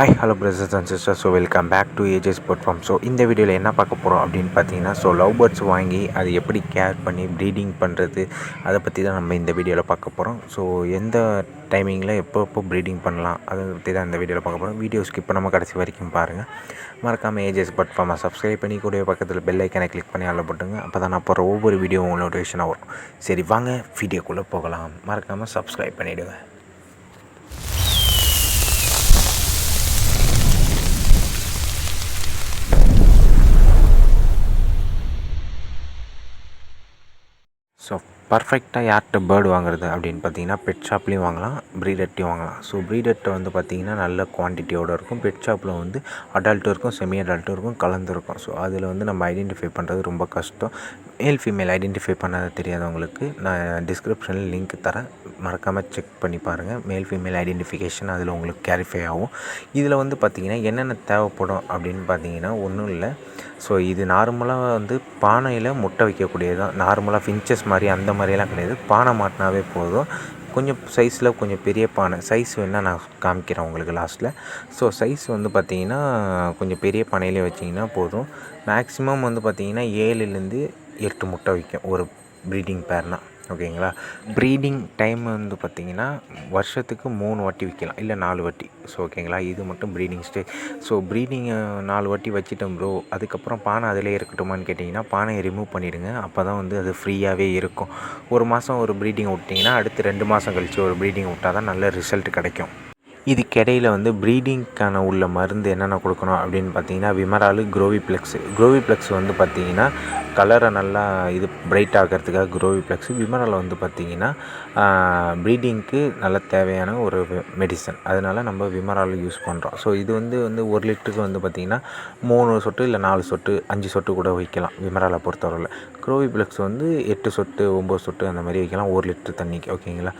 Hi hello brothers and sister so welcome back to AJS sport farm so இந்த வீடியோவில் என்ன பார்க்க போகிறோம் அப்படின்னு பார்த்தீங்கன்னா ஸோ லவ் பேர்ட்ஸ் வாங்கி அது எப்படி கேர் பண்ணி ப்ரீடிங் பண்ணுறது அதை பற்றி தான் நம்ம இந்த வீடியோவில் பார்க்க போகிறோம் ஸோ எந்த டைமிங்கில் எப்போ எப்போ ப்ரீடிங் பண்ணலாம் அதை பற்றி தான் இந்த வீடியோவில் பார்க்க போகிறோம் வீடியோ ஸ்கிப் பண்ணாமல் கடைசி வரைக்கும் பாருங்கள் மறக்காமல் ஏஜஸ் பட் ஃபார்மை சப்ஸ்கிரைப் பண்ணி கூடிய பக்கத்தில் பெல் ஐக்கனை கிளிக் பண்ணி அதில் போட்டுங்க. அப்போ தான் நான் போகிற ஒவ்வொரு வீடியோ உங்களுக்கு நோட்டிஃபிகேஷனாக வரும். சரி வாங்க வீடியோக்குள்ளே போகலாம். மறக்காமல் சப்ஸ்கிரைப் பண்ணிவிடுங்க ஸோ பர்ஃபெக்டாக யார்கிட்ட பேர்டு வாங்குறது அப்படின்னு பார்த்தீங்கன்னா பெட் ஷாப்லேயும் வாங்கலாம் ப்ரீடர்ட்டையும் வாங்கலாம். ஸோ ப்ரீடர்ட்டை வந்து பார்த்திங்கன்னா நல்ல குவான்டிட்டியோடு இருக்கும். பெட் ஷாப்பில் வந்து அடல்ட்டும் இருக்கும் செமி அடல்ட்டும் இருக்கும் கலந்து இருக்கும். ஸோ அதில் வந்து நம்ம ஐடென்டிஃபை பண்ணுறது ரொம்ப கஷ்டம். மேல் ஃபீமேல் ஐடென்டிஃபை பண்ணாத தெரியாதவங்களுக்கு நான் டிஸ்கிரிப்ஷனில் லிங்க் தரேன். மறக்காமல் செக் பண்ணி பாருங்கள் மேல் ஃபீமேல் ஐடென்டிஃபிகேஷன் அதில் உங்களுக்கு கேரிஃபை ஆகும். இதில் வந்து பார்த்திங்கன்னா என்னென்ன தேவைப்படும் அப்படின்னு பார்த்தீங்கன்னா ஒன்றும் இல்லை. ஸோ இது நார்மலாக வந்து பானையில் முட்டை வைக்கக்கூடியது தான் நார்மலாக ஃபின்ச்சஸ் மாதிரி அந்த மாதிரியெல்லாம் கிடையாது. பானை மாட்டினாவே போதும். கொஞ்சம் சைஸில் கொஞ்சம் பெரிய பானை சைஸ் வேணால் நான் காமிக்கிறேன் உங்களுக்கு லாஸ்ட்டில் ஸோ சைஸ் வந்து பார்த்திங்கன்னா கொஞ்சம் பெரிய பானையிலே வச்சிங்கன்னா போதும். மேக்ஸிமம் வந்து பார்த்திங்கன்னா ஏழுலேருந்து எட்டு முட்டை வைக்கும் ஒரு ப்ரீடிங் பேர்னால் ஓகேங்களா? ப்ரீடிங் டைம் வந்து பார்த்திங்கன்னா வருஷத்துக்கு மூணு வாட்டி விற்கலாம். இல்லை நாலு வாட்டி. ஸோ ஓகேங்களா? இது மட்டும் ப்ரீடிங் ஸ்டேஜ் ஸோ ப்ரீடிங் நாலு வாட்டி வச்சுட்டோம் ப்ரோ அதுக்கப்புறம் பானை அதிலே இருக்கட்டுமான்னு கேட்டிங்கன்னா பானையை ரிமூவ் பண்ணிவிடுங்க அப்போ தான் வந்து அது ஃப்ரீயாகவே இருக்கும். ஒரு மாதம் ஒரு ப்ரீடிங் விட்டிங்கன்னா அடுத்து ரெண்டு மாதம் கழித்து ஒரு ப்ரீடிங் விட்டால் தான் நல்ல ரிசல்ட் கிடைக்கும். இதுக்கிடையில் வந்து ப்ரீடிங்க்கான உள்ள மருந்து என்னென்ன கொடுக்கணும் அப்படின்னு பார்த்தீங்கன்னா விமராலு குரோவிப்ளெக்ஸு குரோவிப்ளெக்ஸ் வந்து பார்த்தீங்கன்னா கலரை நல்லா இது பிரைட் ஆகிறதுக்காக குரோவிப்ளெக்ஸு விமரால் வந்து பார்த்தீங்கன்னா ப்ரீடிங்க்கு நல்ல தேவையான ஒரு மெடிசன் அதனால் நம்ம விமரால் யூஸ் பண்ணுறோம் ஸோ இது வந்து வந்து ஒரு லிட்டருக்கு வந்து பார்த்திங்கன்னா மூணு சொட்டு இல்லை நாலு சொட்டு அஞ்சு சொட்டு கூட வைக்கலாம் விமராலை பொறுத்தவரையில். குரோவிப்ளெக்ஸ் வந்து எட்டு சொட்டு ஒம்பது சொட்டு அந்த மாதிரி வைக்கலாம். ஒரு லிட்டர் தண்ணிக்கு. ஓகேங்களா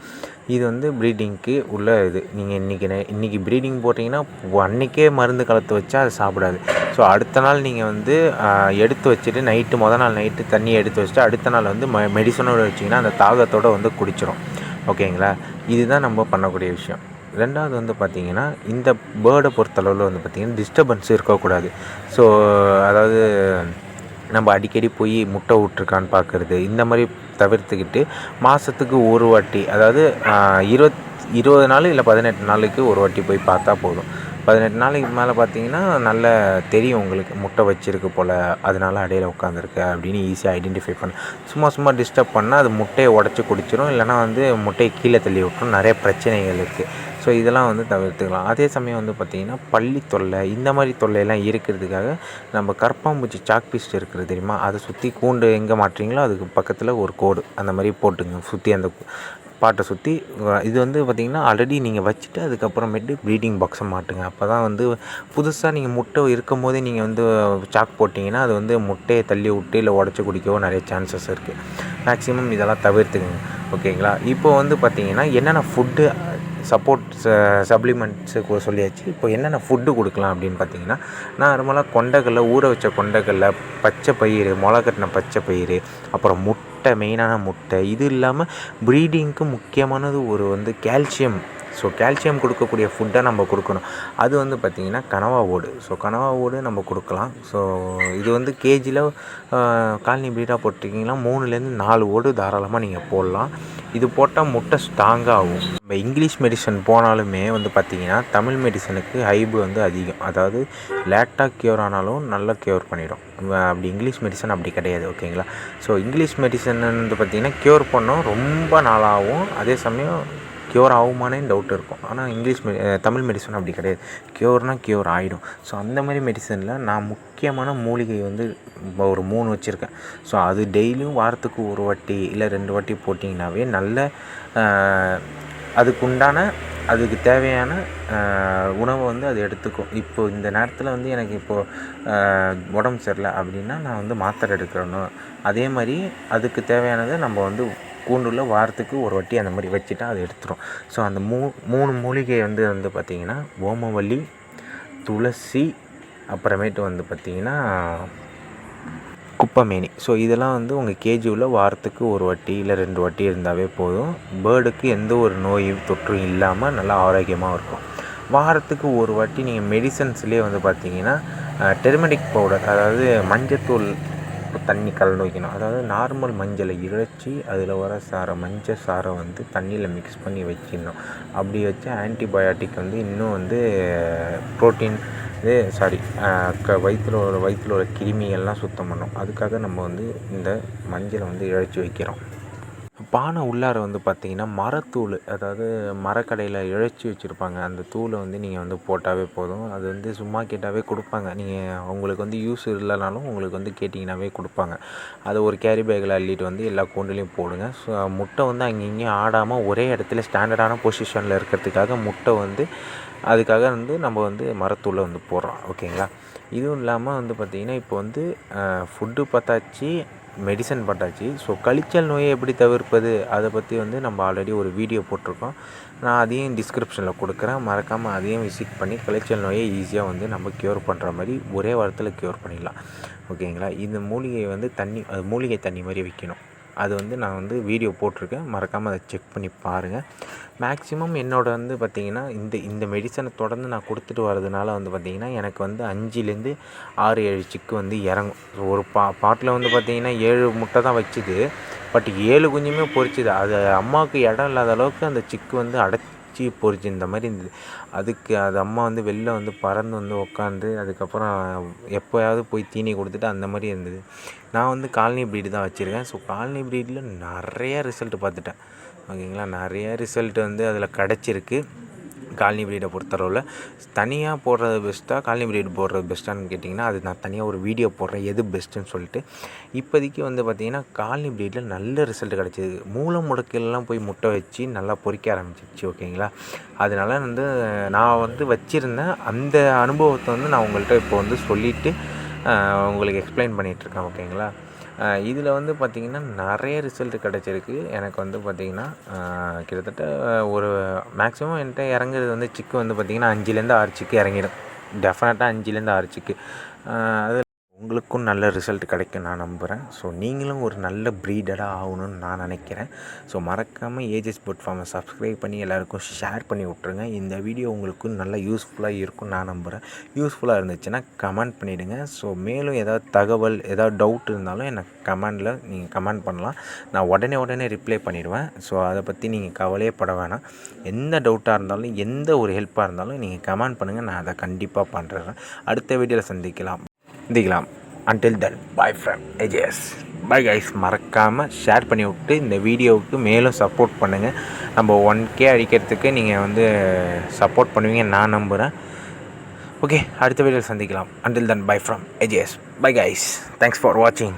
இது வந்து ப்ரீடிங்க்கு உள்ள இது. நீங்கள் இன்றைக்கி இன்றைக்கி ப்ரீடிங் போட்டிங்கன்னா அன்றைக்கே மருந்து கலத்து வச்சா அது சாப்பிடாது. ஸோ அடுத்த நாள் நீங்கள் வந்து எடுத்து வச்சுட்டு நைட்டு மொதல் நாள் நைட்டு தண்ணியை எடுத்து வச்சுட்டு அடுத்த நாள் வந்து ம மெடிசனோடு வச்சிங்கன்னா அந்த தாகத்தோடு வந்து குடிச்சிடும் ஓகேங்களா இதுதான் நம்ம பண்ணக்கூடிய விஷயம். ரெண்டாவது வந்து பார்த்திங்கன்னா இந்த பேர்டை பொறுத்தளவில் வந்து பார்த்திங்கன்னா டிஸ்டர்பன்ஸ் இருக்கக்கூடாது. ஸோ அதாவது நம்ம அடிக்கடி போய் முட்டை விட்ருக்கான்னு பார்க்குறது இந்த மாதிரி தவிர்த்துக்கிட்டு மாதத்துக்கு ஒரு வாட்டி அதாவது இருபத் இருபது நாள் இல்லை பதினெட்டு நாளைக்கு ஒரு வாட்டி போய் பார்த்தா போதும். பதினெட்டு நாளைக்கு மேலே பார்த்தீங்கன்னா நல்ல தெரியும் உங்களுக்கு. முட்டை வச்சிருக்கு போல் அதனால அடையில் உட்காந்துருக்கு அப்படின்னு ஈஸியாக ஐடென்டிஃபை பண்ண. சும்மா சும்மா டிஸ்டர்ப் பண்ணால் அது முட்டையை உடச்சி குடிச்சிடும் இல்லைனா வந்து முட்டையை கீழே தள்ளி விட்டுரும். நிறைய பிரச்சனைகள் இருக்குது ஸோ இதெல்லாம் வந்து தவிர்த்துக்கலாம். அதே சமயம் வந்து பார்த்திங்கன்னா பள்ளி தொல்லை இந்த மாதிரி தொல்லையெல்லாம் இருக்கிறதுக்காக நம்ம கற்பாம்பூச்சி சாக் பீஸ்ட் இருக்கிறது தெரியுமா? அதை சுற்றி கூண்டு எங்கே மாட்டுறீங்களோ அதுக்கு பக்கத்தில் ஒரு கோடு. அந்த மாதிரி போட்டுங்க. சுற்றி அந்த பாட்டை சுற்றி இது வந்து பார்த்திங்கன்னா ஆல்ரெடி நீங்கள் வச்சுட்டு அதுக்கப்புறமேட்டு ப்ரீடிங் பாக்ஸை மாட்டுங்க. அப்போ தான் வந்து புதுசாக நீங்கள் முட்டை இருக்கும் போதே நீங்கள் வந்து சாக் போட்டிங்கன்னா அது வந்து முட்டையை தள்ளி விட்டு இல்லை உடச்சி குடிக்கவோ நிறைய சான்சஸ் இருக்குது மேக்ஸிமம் இதெல்லாம் தவிர்த்துக்குங்க. ஓகேங்களா இப்போ வந்து பார்த்திங்கன்னா என்னென்ன ஃபுட்டு சப்போர்ட் ச சப்ளிமெண்ட்ஸு சொல்லியாச்சு. இப்போ என்னென்ன ஃபுட்டு கொடுக்கலாம் அப்படின்னு பார்த்தீங்கன்னா நார்மலாக கொண்டைக்கல்ல ஊற வச்ச கொண்டைக்கல்ல பச்சை பயிறு மொளை கட்டின பச்சை பயிறு அப்புறம் முட்டை மெயினான முட்டை இது இல்லாமல் ப்ரீடிங்க்கு முக்கியமானது ஒரு வந்து கால்சியம் ஸோ கால்சியம் கொடுக்கக்கூடிய ஃபுட்டை நம்ம கொடுக்கணும். அது வந்து பார்த்திங்கன்னா கனவா ஓடு. ஸோ கனவா ஓடு நம்ம கொடுக்கலாம். ஸோ இது வந்து கேஜியில் காலனி ப்ரீடாக போட்டிருக்கீங்கன்னா மூணுலேருந்து நாலு ஓடு தாராளமாக நீங்கள் போடலாம். இது போட்டால் முட்டை ஸ்ட்ராங்காக ஆகும். நம்ம இங்கிலீஷ் மெடிசன் போனாலுமே வந்து பார்த்திங்கன்னா தமிழ் மெடிசனுக்கு ஹைபு வந்து அதிகம். அதாவது லேட்டாக க்யூர் ஆனாலும் நல்லா க்யூர் பண்ணிடும். அப்படி இங்கிலீஷ் மெடிசன் அப்படி கிடையாது ஓகேங்களா? ஸோ இங்கிலீஷ் மெடிசன் வந்து பார்த்திங்கன்னா க்யூர் பண்ணோம். ரொம்ப நாளாகும் அதே சமயம் க்யூர் ஆகுமானே டவுட் இருக்கும். ஆனால் இங்கிலீஷ் மெ தமிழ் மெடிசன் அப்படி கிடையாது. க்யூர்னால் க்யூர் ஆகிடும் ஸோ அந்த மாதிரி மெடிசனில் நான் முக்கியமான மூலிகை வந்து ஒரு மூணு வச்சுருக்கேன். ஸோ அது டெய்லியும் வாரத்துக்கு ஒரு வாட்டி இல்லை ரெண்டு வாட்டி போட்டிங்கனாவே நல்ல அதுக்குண்டான அதுக்கு தேவையான உணவை வந்து அது எடுத்துக்கும். இப்போ இந்த நேரத்தில் வந்து எனக்கு இப்போது உடம்பு சரியில்லை அப்படின்னா நான் வந்து மாத்திரை எடுக்கிறணும். அதே மாதிரி அதுக்கு தேவையானதை நம்ம வந்து கூண்டுள்ள வாரத்துக்கு ஒரு வாட்டி அந்த மாதிரி வச்சுட்டா அது எடுத்துரும். ஸோ அந்த மூ மூணு மூலிகை வந்து வந்து பார்த்திங்கன்னா ஓமவல்லி துளசி அப்புறமேட்டு வந்து பார்த்திங்கன்னா குப்பமேனி. ஸோ இதெல்லாம் வந்து உங்கள் கேஜியில் வாரத்துக்கு ஒரு வாட்டி இல்லை ரெண்டு வாட்டி இருந்தாவே போதும். பேர்டுக்கு எந்த ஒரு நோய் தொற்றும் இல்லாமல் நல்லா ஆரோக்கியமாக இருக்கும். வாரத்துக்கு ஒரு வாட்டி நீங்கள் மெடிசன்ஸ்லேயே வந்து பார்த்தீங்கன்னா டெர்மெடிக் பவுடர் அதாவது மஞ்சத்தூள் தண்ணி கலந்து வைக்கணும். அதாவது நார்மல் மஞ்சளை இழைச்சி அதில் வர சாரை மஞ்சள் சாரை வந்து தண்ணியில் மிக்ஸ் பண்ணி வச்சிடணும். அப்படி வச்சு ஆன்டிபயாட்டிக் வந்து இன்னும் வந்து ப்ரோட்டீன் இது சாரி க வயிற்றில் உள்ள வயிற்றில் உள்ள கிருமிகள்லாம் சுத்தம் பண்ணும். அதுக்காக நம்ம வந்து இந்த மஞ்சளை வந்து இழைச்சி வைக்கிறோம். பானை உள்ளார வந்து பார்த்தீங்கன்னா மரத்தூள் அதாவது மரக்கடையில் இழைச்சி வச்சுருப்பாங்க. அந்த தூளை வந்து நீங்கள் வந்து போட்டாவே போதும். அது வந்து சும்மா கேட்டாவே கொடுப்பாங்க. நீங்கள் உங்களுக்கு வந்து யூஸ் இல்லைனாலும் உங்களுக்கு வந்து கேட்டிங்கனாவே கொடுப்பாங்க. அதை ஒரு கேரி பேக்கில் அள்ளிட்டு வந்து எல்லா கூண்டுலேயும் போடுங்க. ஸோ முட்டை வந்து அங்கே இங்கேயும் ஆடாமல் ஒரே இடத்துல ஸ்டாண்டர்டான பொசிஷனில் இருக்கிறதுக்காக முட்டை வந்து அதுக்காக வந்து நம்ம வந்து மரத்தூளை வந்து போடுறோம். ஓகேங்களா? இதுவும் இல்லாமல் வந்து பார்த்திங்கன்னா இப்போ வந்து ஃபுட்டு பார்த்தாச்சு மெடிசன் பார்த்தாச்சு ஸோ கழிச்சல் நோயை எப்படி தவிர்ப்பது? அதை பற்றி வந்து நம்ம ஆல்ரெடி ஒரு வீடியோ போட்டிருக்கோம். நான் அதையும் டிஸ்கிரிப்ஷனில் கொடுக்குறேன். மறக்காமல் அதையும் விசிட் பண்ணி கழிச்சல் நோயை ஈஸியாக வந்து நம்ம க்யூர் பண்ணுற மாதிரி ஒரே வாரத்தில் க்யூர் பண்ணிடலாம். ஓகேங்களா இந்த மூலிகையை வந்து தண்ணி அது மூலிகை தண்ணி மாதிரி வைக்கணும். அது வந்து நான் வந்து வீடியோ போட்டிருக்கேன். மறக்காமல் அதை செக் பண்ணி பாருங்கள் மேக்ஸிமம் என்னோட வந்து பார்த்திங்கன்னா இந்த இந்த மெடிசனை தொடர்ந்து நான் கொடுத்துட்டு வரதுனால வந்து பார்த்திங்கன்னா எனக்கு வந்து அஞ்சுலேருந்து ஆறு ஏழு சிக்கு வந்து இறங்கும். ஒரு பா பாட்டில் வந்து பார்த்திங்கன்னா ஏழு முட்டை தான் வச்சுது. பட் ஏழு குஞ்சுமே பொறிச்சுது. அது அம்மாவுக்கு இடம் இல்லாத அளவுக்கு அந்த சிக்கு வந்து அடை குச்சி பொறிச்சு இந்த மாதிரி இருந்தது. அதுக்கு அது அம்மா வந்து வெளில வந்து பறந்து வந்து உட்காந்து அதுக்கப்புறம் எப்போயாவது போய் தீனி கொடுத்துட்டு அந்த மாதிரி இருந்தது. நான் வந்து காலனி ப்ரீடு தான் வச்சுருக்கேன். ஸோ காலனி ப்ரீடில் நிறைய ரிசல்ட் பார்த்துட்டேன். ஓகேங்களா? நிறைய ரிசல்ட் வந்து அதில் கிடச்சிருக்கு. காலனி ப்ரீடை பொறுத்தளவில் தனியாக போடுறது பெஸ்ட்டாக காலனி ப்ரீடு போடுறது பெஸ்ட்டான்னு கேட்டிங்கன்னா அது நான் தனியாக ஒரு வீடியோ போடுறேன் எது பெஸ்ட்டுன்னு சொல்லிட்டு. இப்போதைக்கு வந்து பார்த்திங்கன்னா காலனி ப்ரீடில் நல்ல ரிசல்ட் கிடச்சிது. மூளை முடக்கிலலாம் போய் முட்டை வச்சு நல்லா பொறிக்க ஆரம்பிச்சிச்சு ஓகேங்களா? அதனால வந்து நான் வந்து வச்சுருந்தேன் அந்த அனுபவத்தை வந்து நான் உங்கள்கிட்ட இப்போ வந்து சொல்லிவிட்டு உங்களுக்கு எக்ஸ்பிளைன் பண்ணிகிட்ருக்கேன் ஓகேங்களா? இதில் வந்து பார்த்திங்கன்னா நிறைய ரிசல்ட் கிடச்சிருக்கு. எனக்கு வந்து பார்த்திங்கன்னா கிட்டத்தட்ட ஒரு மேக்ஸிமம் என்கிட்ட இறங்குறது வந்து சிக்கு வந்து பார்த்திங்கன்னா அஞ்சுலேருந்து ஆறு சிக்கு இறங்கிடும். டெஃபினட்டாக அஞ்சுலேருந்து ஆறு சிக்கு அது உங்களுக்கும் நல்ல ரிசல்ட் கிடைக்கும் நான் நம்புகிறேன் ஸோ நீங்களும் ஒரு நல்ல ப்ரீடராக ஆகணும்னு நான் நினைக்கிறேன். ஸோ மறக்காமல் ஏஜஸ் புட் ஃபார்மை சப்ஸ்கிரைப் பண்ணி எல்லாருக்கும் ஷேர் பண்ணி விட்ருங்க இந்த வீடியோ உங்களுக்கு நல்ல யூஸ்ஃபுல்லாக இருக்கும்னு நான் நம்புகிறேன் யூஸ்ஃபுல்லாக இருந்துச்சுன்னா கமெண்ட் பண்ணிவிடுங்க ஸோ மேலும் ஏதாவது தகவல் ஏதாவது டவுட் இருந்தாலும் எனக்கு கமெண்டில் நீங்கள் கமெண்ட் பண்ணலாம். நான் உடனே உடனே ரிப்ளை பண்ணிவிடுவேன் ஸோ அதை பற்றி நீங்கள் கவலையே பட வேணாம். எந்த டவுட்டாக இருந்தாலும் எந்த ஒரு ஹெல்ப்பாக இருந்தாலும் நீங்கள் கமெண்ட் பண்ணுங்கள் நான் அதை கண்டிப்பாக பண்ணுறேன் அடுத்த வீடியோவில் சந்திக்கலாம். சந்திக்கலாம். Until then bye from AJS bye guys மறக்காமல் ஷேர் பண்ணி விட்டு இந்த வீடியோவுக்கு மேலும் சப்போர்ட் பண்ணுங்கள் நம்ம ஒன் கே அடிக்கிறதுக்கு நீங்கள் வந்து சப்போர்ட் பண்ணுவீங்க நான் நம்புகிறேன் ஓகே அடுத்த வீடியோ சந்திக்கலாம். Until then bye from AJS bye guys thanks for வாட்சிங்